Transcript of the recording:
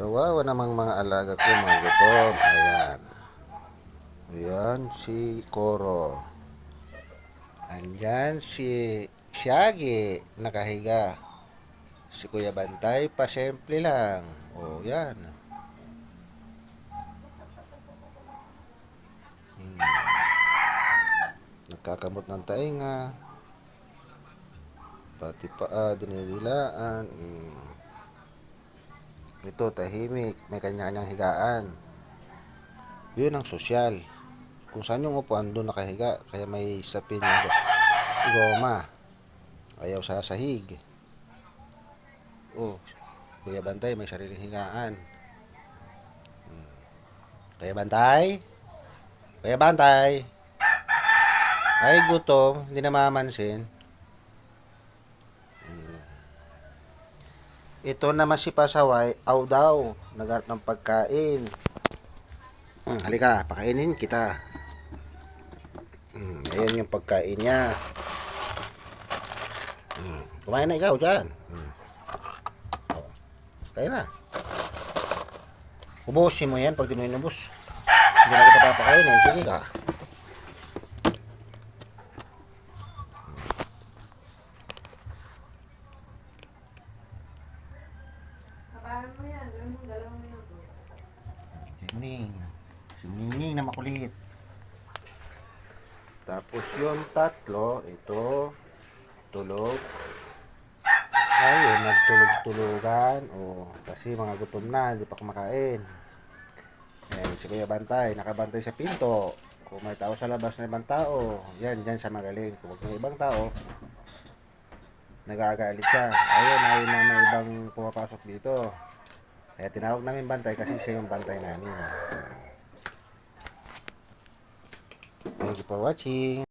Kawawa namang mga alaga ko, mga gutom. Ayan. Ayan, si Koro. Andyan si Shaggy, nakahiga. Si Kuya Bantay, pasimple lang. O, yan. Hmm. Nagkakamot ng tainga. Pati paa, dinidilaan. Hmm. Ito, tahimik. May kanya-kanyang higaan. Yun ang sosyal. Kung saan yung upuan, doon nakahiga. Kaya may sapin ng goma. Ayaw sa sahig. Oh, Kuya Bantay, may sariling higaan. Hmm. Kuya Bantay? Kuya Bantay? Ay, gutom. Hindi na mamansin. Ito naman si Pasaway, aw daw, nagharap ng pagkain. Hmm, halika, pakainin kita. Hmm, ayan yung pagkain niya. Hmm, kumain na ikaw dyan. Hmm. Oh, na. Ubusin mo yan pag di mo inubos. Hindi na kita papakainin. Sige ka. Kapahan mo yan. Gawin mo dalawang minuto. Si Muning. Si Muning na makulit. Tapos yung tatlo, ito, tulog. Ayun, nagtulog-tulugan. O, kasi mga gutom na, hindi pa kumakain. Ayan, si Kuya Bantay, nakabantay sa pinto. Kung may tao sa labas na ibang tao, yan, dyan sa magaling. Kung may ibang tao, nagagalit siya. Ayun, ayun na may ibang pumapasok dito. Kaya tinawag namin bantay kasi siya yung bantay namin. Thank you for watching.